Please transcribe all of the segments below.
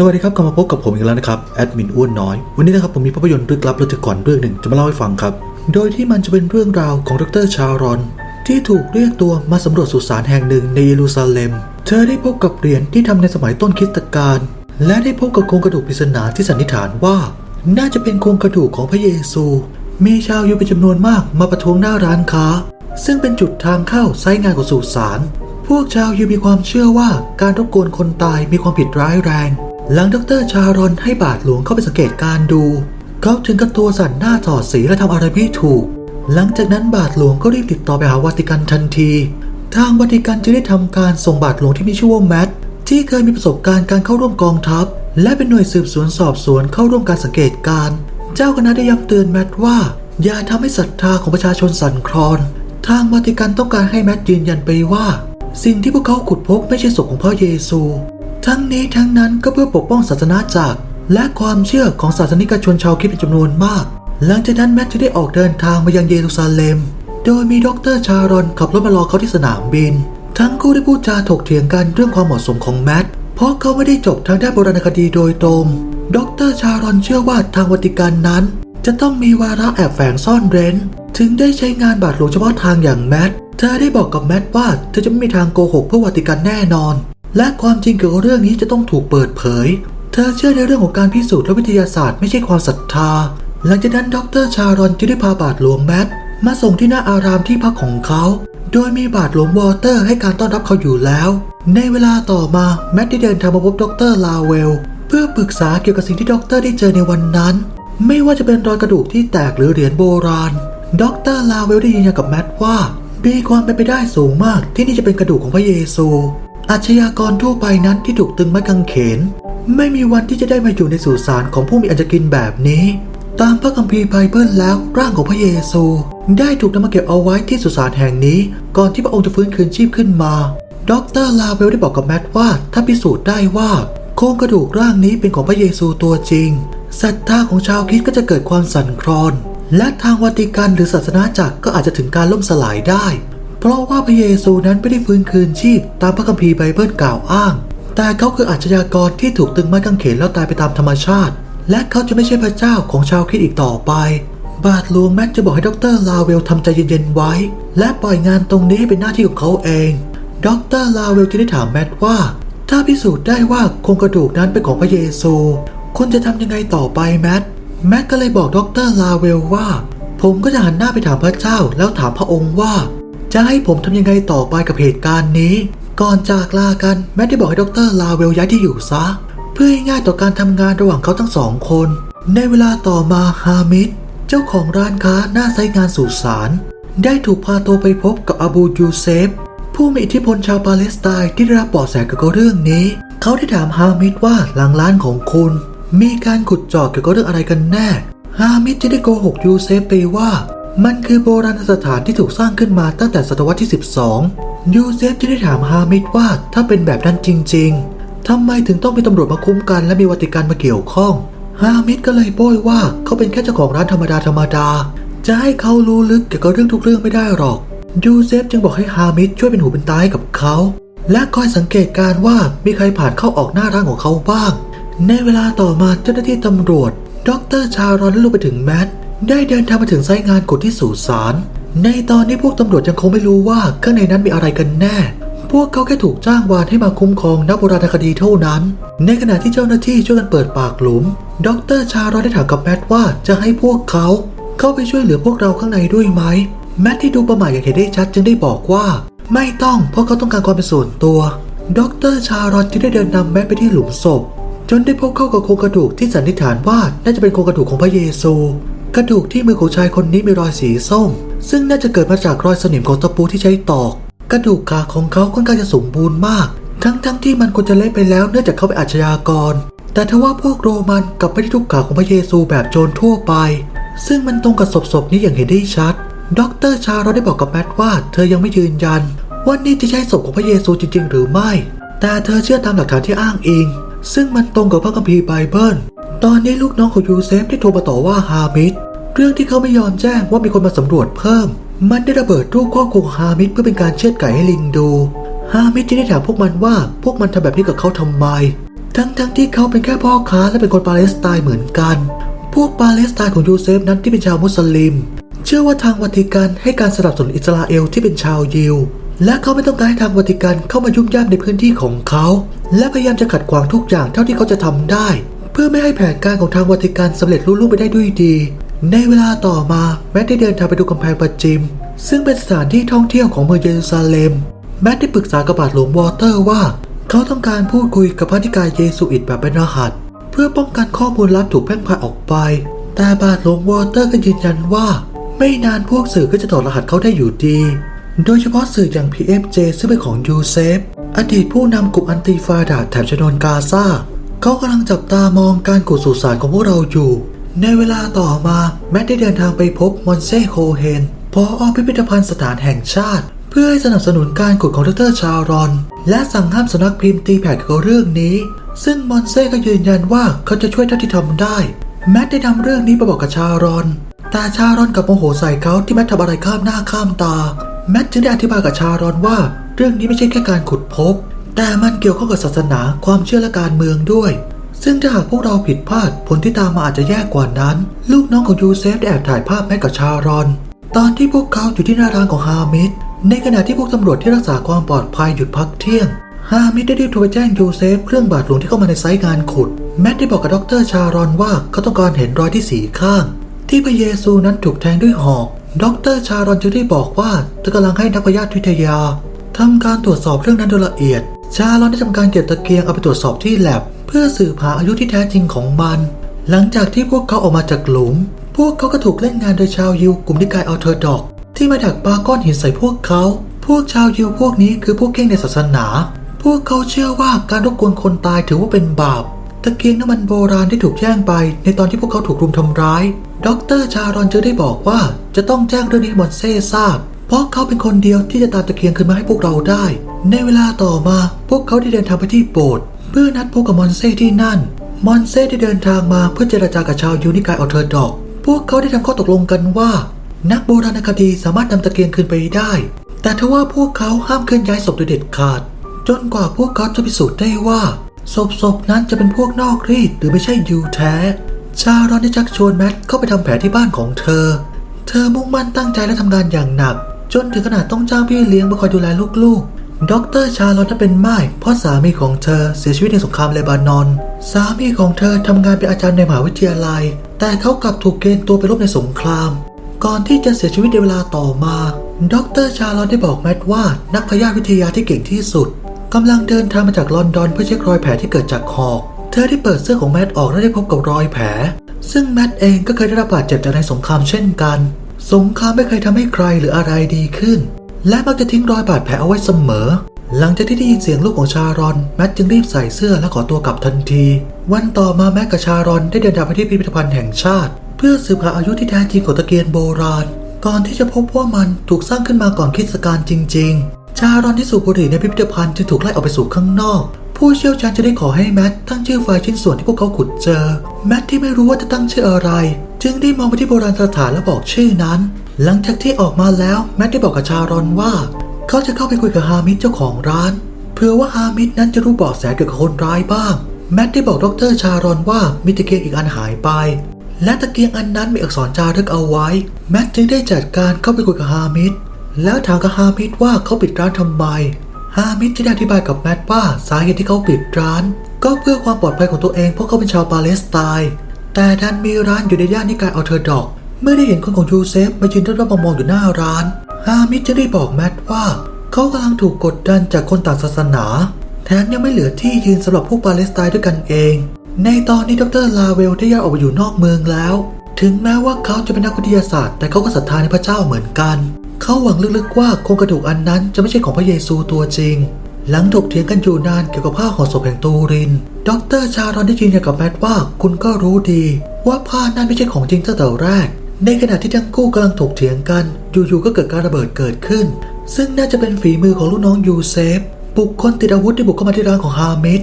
สวัสดีครับกลับมาพบกับผมอีกแล้วนะครับแอดมินอ้วนน้อย วันนี้นะครับผมมีภาพยนตร์ลึกลับและจะก่อนเรื่องหนึ่งจะมาเล่าให้ฟังครับ โดยที่มันจะเป็นเรื่องราวของดรชารอน ที่ถูกเรียกตัวมาสำรวจสุสานแห่งหนึ่งในเยรูซาเล็ม เธอได้พบกับเหรียญที่ทำในสมัยต้นคริสตกาลและได้พบกับโครงกระดูกปริศนาที่สันนิษฐานว่า น่าจะเป็นโครงกระดูกของพระเยซู มีชาวยิวเป็นจำนวนมากมาประท้วงหน้าร้านค้า ซึ่งเป็นจุดทางเข้าไซต์งานของสุสานพวกชาวยิวมีความเชื่อว่าการรบกวนคนตายมีความผิดร้ายแรง หลังดรชารอนให้บาทหลวงเข้าไปสังเกตการดู เขาถึงกับตัวสั่นหน้าถอดสีและทำอะไรไม่ถูก หลังจากนั้นบาทหลวงก็รีบติดต่อไปหาวัติกันทันที ทางวัติกันจึงได้ทำการส่งบาทหลวงที่มีชื่อว่าแมทที่เคยมีประสบการณ์การเข้าร่วมกองทัพ และเป็นหน่วยสืบสวนสอบสวนเข้าร่วมการสังเกตการเจ้าคณะได้ย้ำเตือนแมทว่า อย่าทำให้ศรัทธาของประชาชนสั่นคลอน ทางวัติกันต้องการให้แมทยืนยันไปว่า สิ่งที่พวกเขาขุดพบไม่ใช่ศพของพระเยซู ทั้งนี้ทั้งนั้นก็เพื่อปกป้องศาสนาจักรและความเชื่อของศาสนิกชนชาวคริสต์เป็นจำนวนมาก หลังจากนั้นแมทจะได้ออกเดินทางมายังเยรูซาเล็ม โดยมีดรชารอนขับรถมารอเขาที่สนามบิน ทั้งคู่ได้พูดจาถกเถียงกันเรื่องความเหมาะสมของแมทเพราะเขาไม่ได้จบทางด้านโบราณคดีโดยตรง ดรชารอนเชื่อว่าทางวัติกันนั้น จะต้องมีวาระแอบแฝงซ่อนเร้น ถึงได้ใช้งานบาทหลวงเฉพาะทางอย่างแมทเธอได้บอกกับแมทว่าเธอจะไม่มีทางโกหกเพื่อวัติกันแน่นอน และความจริงเกี่ยวกับเรื่องนี้จะต้องถูกเปิดเผย เธอเชื่อในเรื่องของการพิสูจน์และวิทยาศาสตร์ไม่ใช่ความศรัทธา หลังจากนั้นดรชารอนจึงได้พาบาทหลวงแมทมาส่งที่หน้าอารามที่พักของเขา โดยมีบาทหลวงวอเตอร์ให้การต้อนรับเขาอยู่แล้ว ในเวลาต่อมาแมทได้เดินทางมาพบดรลาเวล เพื่อปรึกษาเกี่ยวกับสิ่งที่ดรได้เจอในวันนั้น ไม่ว่าจะเป็นรอยกระดูกที่แตกหรือเหรียญโบราณ ดรลาเวลได้ยืนยันกับแมทว่ามีความเป็นไปได้สูงมากที่นี่จะเป็นกระดูกของพระเยซู อาชญากรทั่วไปนั้นที่ถูกตึงไม้กางเขน ไม่มีวันที่จะได้มาอยู่ในสุสานของผู้มีอันจะกินแบบนี้ ตามพระคัมภีร์ไบเบิลแล้วร่างของพระเยซู ได้ถูกนำมาเก็บเอาไว้ที่สุสานแห่งนี้ ก่อนที่พระองค์จะฟื้นคืนชีพขึ้นมาดรลาเวลได้บอกกับแมทว่าถ้าพิสูจน์ได้ว่าโครงกระดูกร่างนี้เป็นของพระเยซูตัวจริงศรัทธาของชาวคริสต์ก็จะเกิดความสั่นคลอน และทางวัติกันหรือศาสนาจักรก็อาจจะถึงการล่มสลายได้ เพราะว่าพระเยซูนั้นไม่ได้ฟื้นคืนชีพตามพระคัมภีร์ไบเบิลกล่าวอ้าง แต่เขาคืออาชญากรที่ถูกตึงไม้กางเขนแล้วตายไปตามธรรมชาติ และเขาจะไม่ใช่พระเจ้าของชาวคริสต์อีกต่อไป บาทหลวงแม็กจะบอกให้ดรลาเวลทำใจเย็นๆไว้ และปล่อยงานตรงนี้เป็นหน้าที่ของเขาเอง ดรลาเวลจะได้ถามแมทว่า ถ้าพิสูจน์ได้ว่าโครงกระดูกนั้นเป็นของพระเยซูคุณจะทำยังไงต่อไปแมทแมทก็เลยบอกดรลาเวลว่า ผมก็จะหันหน้าไปถามพระเจ้าแล้วถามพระองค์ว่า จะให้ผมทำยังไงต่อไปกับเหตุการณ์นี้ ก่อนจากลากันแมทได้บอกให้ดรลาเวลย้ายที่อยู่ซะ เพื่อให้ง่ายต่อการทำงานระหว่างเขาทั้งสองคน ในเวลาต่อมาฮามิดเจ้าของร้านค้าหน้าไซต์งานสุสานได้ถูกพาตัวไปพบกับอบูยูเซฟผู้มีอิทธิพลชาวปาเลสไตน์ที่ได้รับเบาะแสเกี่ยวกับเรื่องนี้ เขาได้ถามฮามิดว่าหลังร้านของคุณ มีการขุดเจาะเกี่ยวกับเรื่องอะไรกันแน่ฮามิดจะได้โกหกยูเซฟไปว่า มันคือโบราณสถานที่ถูกสร้างขึ้นมาตั้งแต่ศตวรรษที่ 12 ยูเซฟจะได้ถามฮามิดว่าถ้าเป็นแบบนั้นจริง ๆทำไมถึงต้องมีตำรวจมาคุ้มกันและมีวัติกันมาเกี่ยวข้อง ฮามิดก็เลยโบยว่าเขาเป็นแค่เจ้าของร้านธรรมดาธรรมดา จะให้เขารู้ลึกเกี่ยวกับเรื่องทุกเรื่องไม่ได้หรอก ยูเซฟจึงบอกให้ฮามิดช่วยเป็นหูเป็นตาให้กับเขา และคอยสังเกตการว่ามีใครผ่านเข้าออกหน้าร้านของเขาบ้าง ในเวลาต่อมาเจ้าหน้าที่ตำรวจ ดรชารอนและลูกไปถึงแมท ได้เดินทางมาถึงไซต์งานขุดที่สุสานในตอนนี้พวกตำรวจยังคงไม่รู้ว่าข้างในนั้นมีอะไรกันแน่ พวกเขาแค่ถูกจ้างวานให้มาคุ้มครองนักโบราณคดีเท่านั้น ในขณะที่เจ้าหน้าที่ช่วยกันเปิดปากหลุม ดรชารอนได้ถามกับแมทว่าจะให้พวกเขาเข้าไปช่วยเหลือพวกเราข้างในด้วยไหม แมทที่ดูประหม่าอย่างเห็นได้ชัดจึงได้บอกว่า ไม่ต้องเพราะเขาต้องการความเป็นส่วนตัว ดรชารอนจึงได้เดินนำแมทไปที่หลุมศพ จนได้พบเข้ากับโครงกระดูกที่สันนิษฐานว่าน่าจะเป็นโครงกระดูกของพระเยซู กระดูกที่มือของชายคนนี้มีรอยสีส้ม ซึ่งน่าจะเกิดมาจากรอยสนิมของตะปูที่ใช้ตอก กระดูกขาของเขาค่อนข้างจะสมบูรณ์มาก ทั้งๆทที่มันควรจะเละไปแล้วเนื่องจากเขาเป็นอาชญากร แต่ทว่าพวกโรมันกลับไม่ได้ทุบขาของพระเยซูแบบโจรทั่วไป ซึ่งมันตรงกับศพนี้อย่างเห็นได้ชัดดรชาเราได้บอกกับแมทว่า เธอยังไม่ยืนยันว่านี่จะใช่ศพของพระเยซูจริง ๆ หรือไม่ แต่เธอเชื่อตามหลักฐานที่อ้างอิงซึ่งมันตรงกับพระคัมภีร์ไบเบิล ตอนนี้ลูกน้องของยูเซฟได้โทรมาต่อว่าฮามิดเรื่องที่เขาไม่ยอมแจ้งว่ามีคนมาสำรวจเพิ่ม มันได้ระเบิดรูปข้อควงฮามิดเพื่อเป็นการเชือดไก่ให้ลิงดูฮามิดจึงได้ถามพวกมันว่าพวกมันทำแบบนี้กับเขาทำไม ทั้งๆที่เขาเป็นแค่พ่อค้าและเป็นคนปาเลสไตน์เหมือนกัน พวกปาเลสไตน์ของยูเซฟนั้นที่เป็นชาวมุสลิม เชื่อว่าทางวัติกันให้การสนับสนุนอิสราเอลที่เป็นชาวยิวและเขาไม่ต้องการให้ทางวัติกันเข้ามายุ่งยากในพื้นที่ของเขา และพยายามจะขัดขวางทุกอย่างเท่าที่เขาจะทำได้ พื่อไม่ให้แผนการของทางวัติกันสำเร็จรุล่วงไปได้ด้วยดี ในเวลาต่อมาแมทได้เดินทางไปดูกำแพงประจิม ซึ่งเป็นสถานที่ท่องเที่ยวของเมืองเยรูซาเล็ม แมทได้ปรึกษากับบาทหลวงวอเตอร์ว่า เขาต้องการพูดคุยกับพระนิกายเยซูอิตแบบเป็นรหัส เพื่อป้องกันข้อมูลลับถูกแพร่งพายออกไป แต่บาทหลวงวอเตอร์ก็ยืนยันว่า ไม่นานพวกสื่อก็จะถอดรหัสเขาได้อยู่ดี โดยเฉพาะสื่ออย่าง PFJ ซึ่งเป็นของยูเซฟอดีตผู้นำกลุ่มอันติฟาดาแถบชนวนกาซา เขากำลังจับตามองการขุดสุสานของพวกเราอยู่ ในเวลาต่อมาแมทได้เดินทางไปพบมอนเซโคเฮนพออพิพิธภัณฑ์สถานแห่งชาติ เพื่อให้สนับสนุนการขุดของดรชารอน และสั่งห้ามสนักพิมพ์ตีแผ่เกี่ยวกับเรื่องนี้ ซึ่งมอนเซ่ก็ยืนยันว่าเขาจะช่วยเท่าที่ทำได้ แมทได้นำเรื่องนี้ไปบอกกับชารอนแต่ชารอนกลับโมโหใส่เขาที่แมททำอะไรข้ามหน้าข้ามตา แมทจึงได้อธิบายกับชารอนว่า เรื่องนี้ไม่ใช่แค่การขุดพบ แต่มันเกี่ยวข้องกับศาสนาความเชื่อและการเมืองด้วย ซึ่งถ้าหากพวกเราผิดพลาดผลที่ตามมาอาจจะแย่กว่านั้น ลูกน้องของยูเซฟได้แอบถ่ายภาพแมทกับชารอน ตอนที่พวกเขาอยู่ที่หน้าร้านของฮามิดในขณะที่พวกตำรวจที่รักษาความปลอดภัยหยุดพักเที่ยงฮามิดได้รีบโทรไปแจ้งยูเซฟเรื่องบาดหลวงที่เข้ามาในไซต์งานขุด แมทได้บอกกับดรชารอนว่าเขาต้องการเห็นรอยที่สีข้าง ที่พระเยซูนั้นถูกแทงด้วยหอกดรชารอนจึงได้บอกว่าเธอกำลังให้นักพยาธิวิทยาทำการตรวจสอบเรื่องนั้นโดยละเอียด ชารอนได้ทำการเก็บตะเกียงเอาไปตรวจสอบที่แลบเพื่อสืบหาอายุที่แท้จริงของมัน หลังจากที่พวกเขาออกมาจากหลุม พวกเขาก็ถูกเล่นงานโดยชาวยิวกลุ่มนิกายอัลเทอร์ดอก ที่มาดักปาก้อนหินใส่พวกเขา พวกชาวยิวพวกนี้คือพวกเข่งในศาสนา พวกเขาเชื่อว่าการรบกวนคนตายถือว่าเป็นบาปตะเกียงน้ำมันโบราณที่ถูกแย่งไป ในตอนที่พวกเขาถูกรุมทำร้าย ดรชารอนจึงได้บอกว่าจะต้องแจ้งเรื่องนี้ให้มอนเซ่ทราบ เพราะเขาเป็นคนเดียวที่จะตามตะเกียงคืนมาให้พวกเราได้ ในเวลาต่อมาพวกเขาได้เดินทางไปที่โบสถ์เพื่อนัดพบกับมอนเซ่ที่นั่น มอนเซ่ได้เดินทางมาเพื่อเจรจากับชาวยูนิกายออเทอร์ดอก พวกเขาได้ทำข้อตกลงกันว่า นักโบราณคดีสามารถนำตะเกียงคืนไปได้ แต่ทว่าพวกเขาห้ามเคลื่อนย้ายศพโดยเด็ดขาด จนกว่าพวกเขาจะพิสูจน์ได้ว่าศพศพนั้นจะเป็นพวกนอกรีดหรือไม่ใช่ยูแท้ ชารอนได้ชักชวนแมทเข้าไปทำแผลที่บ้านของเธอ เธอมุ่งมั่นตั้งใจและทำงานอย่างหนัก จนถึงขนาดต้องจ้างพี่เลี้ยงมาคอยดูแลลูกๆ ดรชาลอตนั้นเป็นไม่ายเพราะสามีของเธอเสียชีวิตในสงครามเลบานอน สามีของเธอทำงานเป็นอาจารย์ในมหาวิทยาลัย แต่เขากลับถูกเกณฑ์ตัวไปรบในสงคราม ก่อนที่จะเสียชีวิตในเวลาต่อมา ดรชาลอตได้บอกแมทว่านักพยาธิวิทยาที่เก่งที่สุดกำลังเดินทางมาจากลอนดอนเพื่อเช็ครอยแผลที่เกิดจากหอก เธอได้เปิดเสื้อของแมทออกและได้พบกับรอยแผล ซึ่งแมทเองก็เคยได้รับบาดเจ็บจากในสงครามเช่นกัน สงครามไม่เคยทำให้ใครหรืออะไรดีขึ้น และมักจะทิ้งรอยบาดแผลเอาไว้เสมอ หลังจากที่ได้ยินเสียงลูกของชารอน แมทจึงรีบใส่เสื้อและขอตัวกลับทันที วันต่อมาแมทกับชารอนได้เดินทางไปที่พิพิธภัณฑ์แห่งชาติ เพื่อสืบหาอายุที่แท้จริงของตะเกียงโบราณ ก่อนที่จะพบว่ามันถูกสร้างขึ้นมาก่อนคริสตกาลจริง ๆ ชารอนที่สูบบุหรี่ในพิพิธภัณฑ์จึงถูกไล่ออกไปสู่ข้างนอกผู้เชี่ยวชาญจะได้ขอให้แมทตั้งชื่อไฟล์ชิ้นส่วนที่พวกเขาขุดเจอ แมทที่ไม่รู้ว่าจะตั้งชื่ออะไร จึงได้มองไปที่โบราณสถานและบอกชื่อนั้น หลังจากที่ออกมาแล้วแมทได้บอกกับชารอนว่า เขาจะเข้าไปคุยกับฮามิดเจ้าของร้าน เพื่อว่าฮามิดนั้นจะรู้เบาะแสเกี่ยวกับคนร้ายบ้าง แมทได้บอกดรชารอนว่ามีตะเกียงอีกอันหายไป และตะเกียงอันนั้นมีอักษรจารึกเอาไว้ แมทจึงได้จัดการเข้าไปคุยกับฮามิดแล้วถามกับฮามิดว่าเขาปิดร้านทำไมฮามิดจะได้อธิบายกับแมทว่าสาเหตุที่เขาปิดร้าน ก็เพื่อความปลอดภัยของตัวเองเพราะเขาเป็นชาวปาเลสไตน์แต่ดันมีร้านอยู่ในย่านนิกายอัลเทอร์ดอก เมื่อได้เห็นคนของยูเซฟมายืนรอบๆมองๆอยู่หน้าร้านฮามิดจะได้บอกแมทว่า เขากำลังถูกกดดันจากคนต่างศาสนา แถมยังไม่เหลือที่ยืนสำหรับพวกปาเลสไตน์ด้วยกันเอง ในตอนนี้ดรลาเวลได้ย้ายออกไปอยู่นอกเมืองแล้ว ถึงแม้ว่าเขาจะเป็นนักวิทยาศาสตร์ แต่เขาก็ศรัทธาในพระเจ้าเหมือนกัน เขาหวังลึกๆว่าโครงกระดูกอันนั้นจะไม่ใช่ของพระเยซูตัวจริง หลังถกเถียงกันอยู่นานเกี่ยวกับผ้าขอศพแห่งตูริน ดรชารอนได้ยืนยันกับแมทว่าคุณก็รู้ดี ว่าผ้านั้นไม่ใช่ของจริงตั้งแต่แรก ในขณะที่ทั้งคู่กำลังถกเถียงกัน อยู่ๆก็เกิดการระเบิดเกิดขึ้น ซึ่งน่าจะเป็นฝีมือของลูกน้องยูเซฟบุคคลติดอาวุธได้บุกเข้ามาที่ร้านของฮามิด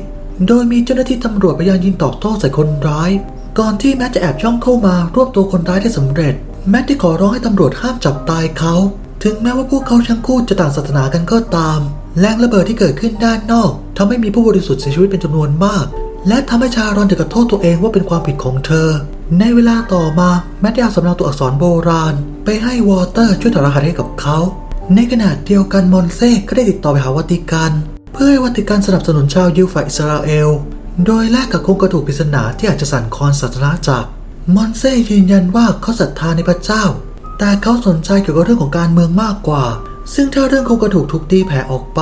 โดยมีเจ้าหน้าที่ตำรวจพยายามยิงตอบโต้ใส่คนร้าย ก่อนที่แมทจะแอบย่องเข้ามารวบตัวคนร้ายได้สำเร็จ แมทได้ขอร้องให้ตำรวจห้ามจับตายเขา ถึงแม้ว่าพวกเขาทั้งคู่จะต่างศาสนากันก็ตาม แรงระเบิดที่เกิดขึ้นด้านนอกทำให้มีผู้บริสุทธิ์เสียชีวิตเป็นจำนวนมาก และทำให้ชารอนถึงกับโทษตัวเองว่าเป็นความผิดของเธอ ในเวลาต่อมาแมทได้เอาสำเนาตัวอักษรโบราณ ไปให้วอเตอร์ช่วยถอดรหัสให้กับเขา ในขณะเดียวกันมอนเซ่ก็ได้ติดต่อไปหาวัติกัน เพื่อให้วัติกันสนับสนุนชาวยิวฝ่ายอิสราเอล โดยแลกกับโครงกระดูกปริศนาที่อาจจะสั่นคลอนศาสนาจักรมอนเซ่ยืนยันว่าเขาศรัทธาในพระเจ้า แต่เขาสนใจเกี่ยวกับเรื่องของการเมืองมากกว่า ซึ่งถ้าเรื่องโครงกระดูกถูกตีแผ่ออกไป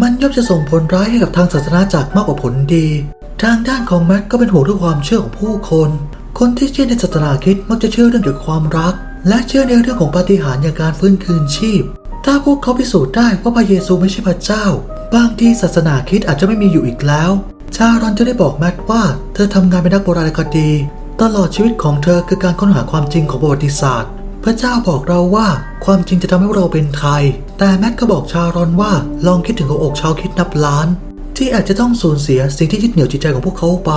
มันย่อมจะส่งผลร้ายให้กับทางศาสนาจักรมากกว่าผลดี ทางด้านของแมทก็เป็นห่วงเรื่องความเชื่อของผู้คน คนที่เชื่อในศาสนาคริดมักจะเชื่อเรื่องเกี่ยวกับความรัก และเชื่อในเรื่องของปาฏิหาริย์อย่างการฟื้นคืนชีพ ถ้าพวกเขาพิสูจน์ได้ว่าพระเยซูไม่ใช่พระเจ้า บางทีศาสนาคริดอาจจะไม่มีอยู่อีกแล้ว ชารอนจะได้บอกแมทว่า เธอทำงานเป็นนักโบราณคดี ตลอดชีวิตของเธอคือการค้นหาความจริงของประวัติศาสตร์ พระเจ้าบอกเราว่าความจริงจะทำให้เราเป็นไทย แต่แมทก็บอกชารอนว่าลองคิดถึงหัวอกชาวคิดนับล้าน ที่อาจจะต้องสูญเสียสิ่งที่ยึดเหนี่ยวจิตใจของพวกเขาไป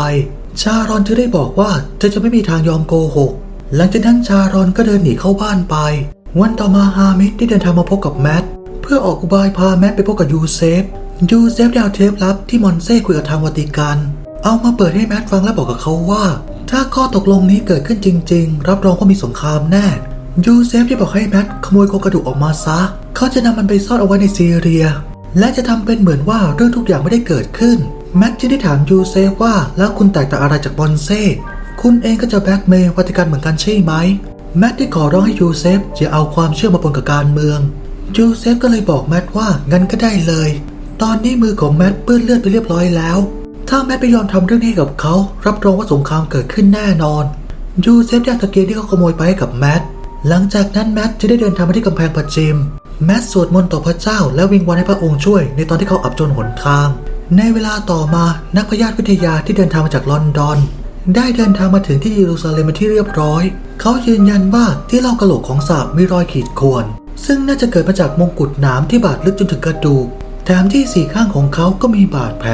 ชารอนจะได้บอกว่าเธอจะไม่มีทางยอมโกหก หลังจากนั้นชารอนก็เดินหนีเข้าบ้านไป วันต่อมาฮามิดได้เดินทางมาพบกับแมทเพื่อออกอุบายพาแมทไปพบกับยูเซฟ ยูเซฟได้เอาเทปลับที่มอนเซ่คุยกับทางวัติกัน เอามาเปิดให้แมทฟังและบอกกับเขาว่า ถ้าข้อตกลงนี้เกิดขึ้นจริง ๆ รับรองว่ามีสงครามแน่ยูเซฟได้บอกให้แมทขโมยโครงกระดูกออกมาซะ เขาจะนำมันไปซ่อนเอาไว้ในซีเรีย และจะทำเป็นเหมือนว่าเรื่องทุกอย่างไม่ได้เกิดขึ้น แม็กจึงได้ถามยูเซฟว่าแล้วคุณแตกต่างอะไรจากบอนเซ่คุณเองก็จะแบ็กเมย์วัติกันเหมือนกันใช่ไหมแมทได้ขอร้องให้ยูเซฟอย่าเอาความเชื่อมาปนกับการเมืองยูเซฟก็เลยบอกแมทว่างั้นก็ได้เลย ตอนนี้มือของแมทเปื้อนเลือดไปเรียบร้อยแล้ว ถ้าแมทไปยอมทำเรื่องนี้กับเขา รับรองว่าสงครามเกิดขึ้นแน่นอนยูเซฟได้ตะเกียงที่เขาขโมยไปให้กับแมทหลังจากนั้นแมทจะได้เดินทางมาที่กำแพงประจิมแมทสวดมนต์ต่อพระเจ้าและวิงวอนให้พระองค์ช่วยในตอนที่เขาอับจนหนทาง ในเวลาต่อมานักพยาธิวิทยาที่เดินทางมาจากลอนดอน ได้เดินทางมาถึงที่เยรูซาเล็มที่เรียบร้อย เขายืนยันว่าที่เล่ากระโหลกของสาบมีรอยขีดข่วน ซึ่งน่าจะเกิดมาจากมงกุฎหนามที่บาดลึกจนถึงกระดูกแถมที่สี่ข้างของเขาก็มีบาดแผล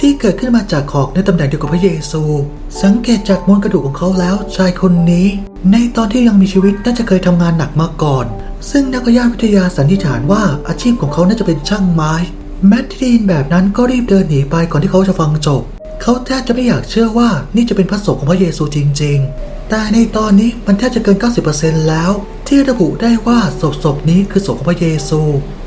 ที่เกิดขึ้นมาจากขอกในตำแหน่งเดียวกับพระเยซู สังเกตจากมวลกระดูกของเขาแล้วชายคนนี้ ในตอนที่ยังมีชีวิตน่าจะเคยทำงานหนักมาก่อน ซึ่งนักพยาธิวิทยาสันนิษฐานว่าอาชีพของเขาน่าจะเป็นช่างไม้ แมทที่ได้ยินแบบนั้นก็รีบเดินหนีไปก่อนที่เขาจะฟังจบ เขาแทบจะไม่อยากเชื่อว่านี่จะเป็นพระศพของพระเยซูจริง ๆ แต่ในตอนนี้มันแทบจะเกิน 90%แล้ว ที่ระบุได้ว่าศพศพนี้คือศพของพระเยซู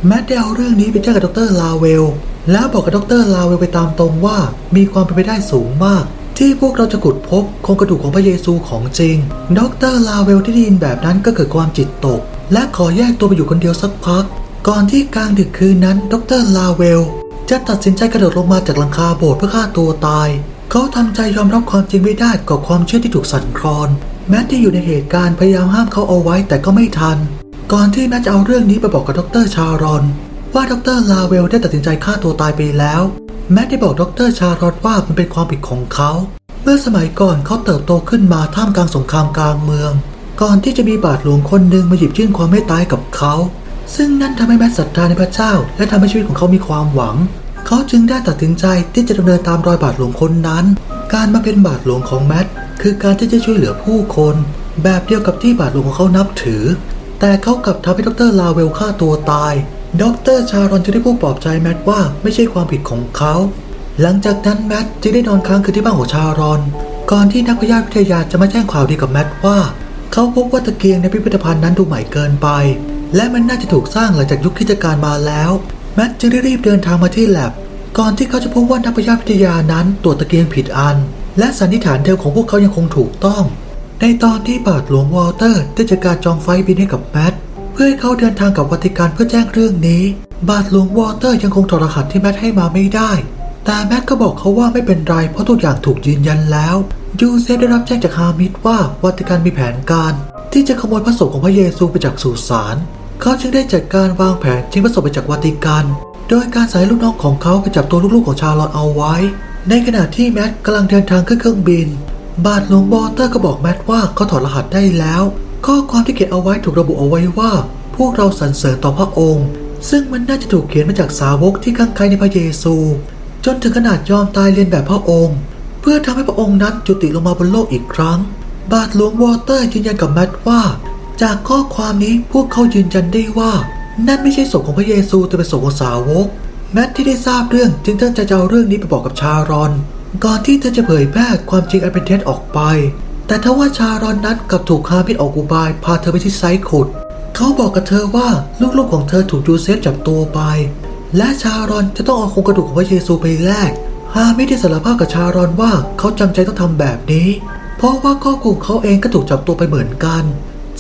แมทได้เอาเรื่องนี้ไปแจ้งกับดรลาเวล แล้วบอกกับดรลาเวลไปตามตรงว่ามีความเป็นไปได้สูงมากที่พวกเราจะขุดพบโครงกระดูกของพระเยซูของจริง ดรลาเวลที่ได้ยินแบบนั้นก็เกิดความจิตตก และขอแยกตัวไปอยู่คนเดียวสักพัก ก่อนที่กลางดึกคืนนั้นดรลาเวล จะตัดสินใจกระโดดลงมาจากหลังคาโบสถ์เพื่อฆ่าตัวตาย เขาทำใจยอมรับความจริงไม่ได้กับความเชื่อที่ถูกสั่นคลอนแม้ที่อยู่ในเหตุการณ์พยายามห้ามเขาเอาไว้แต่ก็ไม่ทัน ก่อนที่แม้จะเอาเรื่องนี้ไปบอกกับดรชารอน ว่าดรลาเวลได้ตัดสินใจฆ่าตัวตายไปแล้ว แม้ได้บอกดรชารอนว่ามันเป็นความผิดของเขา เมื่อสมัยก่อนเขาเติบโตขึ้นมาท่ามกลางสงครามกลางเมือง ก่อนที่จะมีบาทหลวงคนหนึ่งมาหยิบยื่นความเมตตาให้กับเขา ซึ่งนั่นทำให้แมทศรัทธาในพระเจ้า และทำให้ชีวิตของเขามีความหวัง เขาจึงได้ตัดสินใจที่จะดำเนินตามรอยบาทหลวงคนนั้น การมาเป็นบาทหลวงของแมทคือการที่จะช่วยเหลือผู้คน แบบเดียวกับที่บาทหลวงของเขานับถือ แต่เขากลับทำให้ดรลาเวลฆ่าตัวตาย ดรชารอนจะได้พูดปลอบใจแมทว่าไม่ใช่ความผิดของเขา หลังจากนั้นแมทจึงได้นอนค้างคืนที่บ้านของชารอน ก่อนที่นักพยาธิวิทยาจะมาแจ้งข่าวดีกับแมทว่า เขาพบว่าตะเกียงในพิพิธภัณฑ์นั้นดูใหม่เกินไป และมันน่าจะถูกสร้างหลังจากยุคคริสตกาลมาแล้วแมทจึงได้รีบเดินทางมาที่แลบ ก่อนที่เขาจะพบว่านักพยาธิวิทยานั้นตรวจตะเกียงผิดอัน และสันนิษฐานเดิมของพวกเขายังคงถูกต้อง ในตอนที่บาทหลวงวอลเตอร์ได้จัดการจองไฟล์บินให้กับแมทเพื่อให้เขาเดินทางกับวัติกันเพื่อแจ้งเรื่องนี้ บาทหลวงวอลเตอร์ยังคงถอดรหัสที่แมทให้มาไม่ได้ แต่แมทก็บอกเขาว่าไม่เป็นไรเพราะทุกอย่างถูกยืนยันแล้วยูเซฟได้รับแจ้งจากฮามิดว่าวัติกันมีแผนการ ที่จะขโมยพระศพของพระเยซูไปจากสุสานเขาจึงได้จัดการวางแผนชิงพระศพไปจากวัติกัน โดยการใส่ลูกน้องของเขาไปจับตัวลูกๆของชาลอตเอาไว้ ในขณะที่แมทกำลังเดินทางขึ้นเครื่องบิน บาทหลวงวอเตอร์ก็บอกแมทว่าเขาถอดรหัสได้แล้ว ข้อความที่เขียนเอาไว้ถูกระบุเอาไว้ว่า พวกเราสรรเสริญต่อพระองค์ ซึ่งมันน่าจะถูกเขียนมาจากสาวกที่ข้างใครในพระเยซู จนถึงขนาดยอมตายเรียนแบบพระองค์ เพื่อทำให้พระองค์นั้นจุติลงมาบนโลกอีกครั้ง บาทหลวงวอเตอร์ยืนยันกับแมทว่า จากข้อความนี้พวกเขายืนยันได้ว่า นั่นไม่ใช่ศพของพระเยซูแต่เป็นศพของสาวก แมทที่ได้ทราบเรื่องจึงตั้งใจจะเอาเรื่องนี้ไปบอกกับชารอน ก่อนที่เธอจะเผยแพร่ความจริงอันเป็นเท็จออกไป แต่ทว่าชารอนนั้นกลับถูกฮามิดออกอุบายพาเธอไปที่ไซต์ขุด เขาบอกกับเธอว่าลูกๆของเธอถูกยูเซฟจับตัวไป และชารอนจะต้องเอาโครงกระดูกของพระเยซูไปแลกฮามิดได้สารภาพกับชารอนว่าเขาจำใจต้องทำแบบนี้ เพราะว่าครอบครัวเขาเองก็ถูกจับตัวไปเหมือนกัน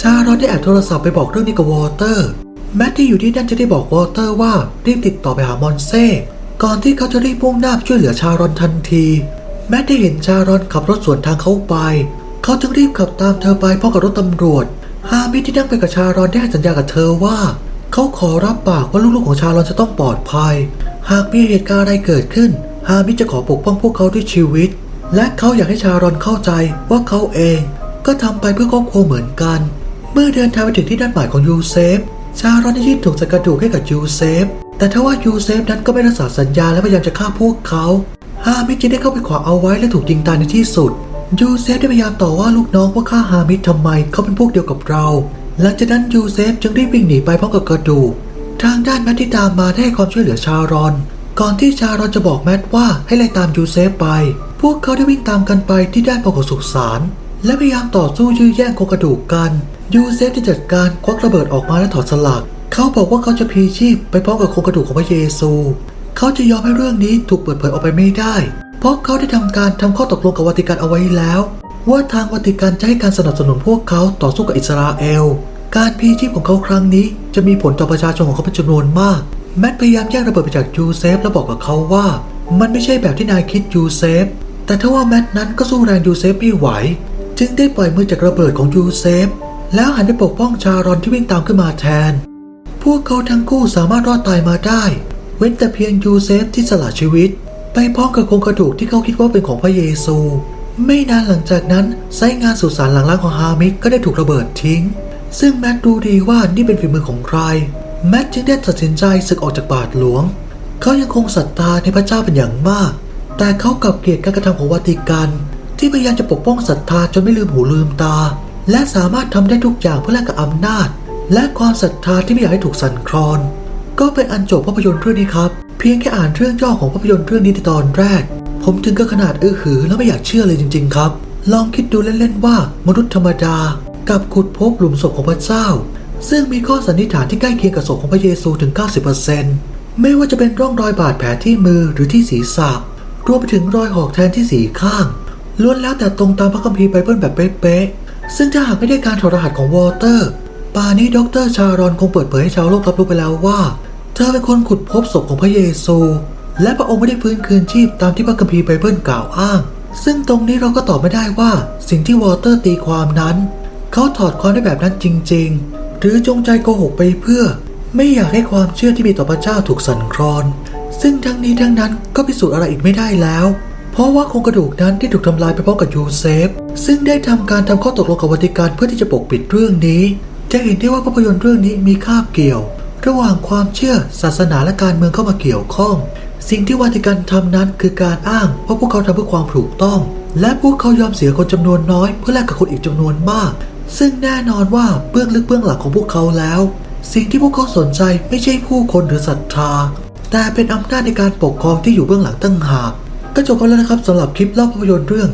ชารอนได้แอบโทรศัพท์ไปบอกเรื่องนี้กับวอเตอร์ แมทที่อยู่ที่นั่นจะได้บอกวอเตอร์ว่ารีบติดต่อไปหามอนเซ่ก่อนที่เขาจะรีบมุ่งหน้าช่วยเหลือชารอนทันที แมทได้เห็นชารอนขับรถสวนทางเขาไป เขาจึงรีบขับตามเธอไปพร้อมกับรถตำรวจ ฮามิดที่นั่งไปกับชารอนได้ให้สัญญากับเธอว่า เขาขอรับปากว่าลูกๆของชารอนจะต้องปลอดภัย หากมีเหตุการณ์อะไรเกิดขึ้น ฮามิดจะขอปกป้องพวกเขาด้วยชีวิต และเขาอยากให้ชารอนเข้าใจว่าเขาเองก็ทำไปเพื่อครอบครัวเหมือนกัน เมื่อเดินทางไปถึงที่นัดหมายของยูเซฟ ชารอนได้ยื่นถุงใส่กระดูกให้กับยูเซฟ แต่ทว่ายูเซฟนั้นก็ไม่รักษาสัญญาและพยายามจะฆ่าพวกเขาฮามิดจึงได้เข้าไปขวางเอาไว้และถูกยิงตายในที่สุด ยูเซฟได้พยายามต่อว่าลูกน้องว่าฆ่าฮามิดทำไมเขาเป็นพวกเดียวกับเรา หลังจากนั้นยูเซฟจึงรีบวิ่งหนีไปพร้อมกับกระดูก ทางด้านแมทที่ตามมาได้ความช่วยเหลือชารอน ก่อนที่ชารอนจะบอกแมทว่าให้ไล่ตามยูเซฟไป พวกเขาได้วิ่งตามกันไปที่ด้านบนของสุสานและพยายามต่อสู้ยื้อแย่งโครงกระดูกกัน ยูเซฟได้จัดการควักระเบิดออกมาและถอดสลัก เขาบอกว่าเขาจะพีชีพไปพร้อมกับโครงกระดูกของพระเยซู เขาจะยอมให้เรื่องนี้ถูกเปิดเผยออกไปไม่ได้ เพราะเขาได้ทำการทำข้อตกลงกับวัติกันเอาไว้แล้ว ว่าทางวัติกันจะให้การสนับสนุนพวกเขาต่อสู้กับอิสราเอล การพีชีพของเขาครั้งนี้จะมีผลต่อประชาชนของเขาเป็นจำนวนมาก แมทพยายามแย่งระเบิดไปจากยูเซฟและบอกกับเขาว่า มันไม่ใช่แบบที่นายคิดยูเซฟ แต่ถ้าว่าแมทนั้นก็สู้แรงยูเซฟไม่ไหว จึงได้ปล่อยมือจากระเบิดของยูเซฟ แล้วหันไปปกป้องชารอนที่วิ่งตามขึ้นมาแทน พวกเขาทั้งคู่สามารถรอดตายมาได้ เว้นแต่เพียงยูเซฟที่สละชีวิต ไปพร้อมกับโครงกระดูกที่เขาคิดว่าเป็นของพระเยซู ไม่นานหลังจากนั้นไซงานสุสานหลังร้างของฮามิดก็ได้ถูกระเบิดทิ้ง ซึ่งแมทรู้ดีว่านี่เป็นฝีมือของใคร แมทจึงได้ตัดสินใจศึกออกจากบาทหลวง เขายังคงศรัทธาในพระเจ้าเป็นอย่างมาก แต่เขากลับเกลียดการกระทำของวาติกัน ที่พยายามจะปกป้องศรัทธาจนไม่ลืมหูลืมตา และสามารถทำได้ทุกอย่างเพื่อแลกกับอำนาจ และความศรัทธาที่ไม่อยากให้ถูกสั่นคลอน ก็เป็นอันจบภาพยนตร์เรื่องนี้ครับ เพียงแค่อ่านเรื่องย่อของภาพยนตร์เรื่องนี้ในตอนแรก ผมถึงก็ขนาดอื้อหือแล้วไม่อยากเชื่อเลยจริง ๆ ครับ ลองคิดดูเล่นๆว่ามนุษย์ธรรมดากับขุดพบหลุมศพของพระเจ้า ซึ่งมีข้อสันนิษฐานที่ใกล้เคียงกับศพของพระเยซูถึง 90%ไม่ว่าจะเป็นร่องรอยบาดแผลที่มือหรือที่ศีรษะ รวมไปถึงรอยหอกแทนที่สีข้าง ล้วนแล้วแต่ตรงตามพระคัมภีร์ไบเบิลแบบเป๊ะๆ ซึ่งถ้าหากไม่ได้การถอดรหัสของวอเตอร์ ป่านี้ดรชารอนคงเปิดเผยให้ชาวโลกรับรู้ไปแล้วว่า เธอเป็นคนขุดพบศพของพระเยซู และพระองค์ไม่ได้ฟื้นคืนชีพตามที่พระคัมภีร์ไบเบิลกล่าวอ้าง ซึ่งตรงนี้เราก็ตอบไม่ได้ว่าสิ่งที่วอเตอร์ตีความนั้น เขาถอดความได้แบบนั้นจริง ๆ หรือจงใจโกหกไปเพื่อ ไม่อยากให้ความเชื่อที่มีต่อพระเจ้าถูกสั่นคลอน ซึ่งทั้งนี้ทั้งนั้นก็พิสูจน์อะไรอีกไม่ได้แล้ว เพราะว่าโครงกระดูกนั้นได้ถูกทำลายไปพร้อมกับยูเซฟ ซึ่งได้ทำการทำข้อตกลงกับวัติกันเพื่อที่จะปกปิดเรื่องนี้ จะเห็นได้ว่าภาพยนตร์เรื่องนี้มีคาบเกี่ยว ระหว่างความเชื่อศาสนาและการเมืองเข้ามาเกี่ยวข้อง สิ่งที่วาติกันทำนั้นคือการอ้างว่าพวกเขาทำเพื่อความถูกต้องและพวกเขายอมเสียคนจำนวนน้อยเพื่อแลกกับคนอีกจำนวนมาก ซึ่งแน่นอนว่าเบื้องลึกเบื้องหลังของพวกเขาแล้ว สิ่งที่พวกเขาสนใจไม่ใช่ผู้คนหรือศรัทธา แต่เป็นอำนาจในการปกครองที่อยู่เบื้องหลังตั้งหากก็จบกันแล้วนะครับสำหรับคลิปเล่าภาพยนตร์เรื่อง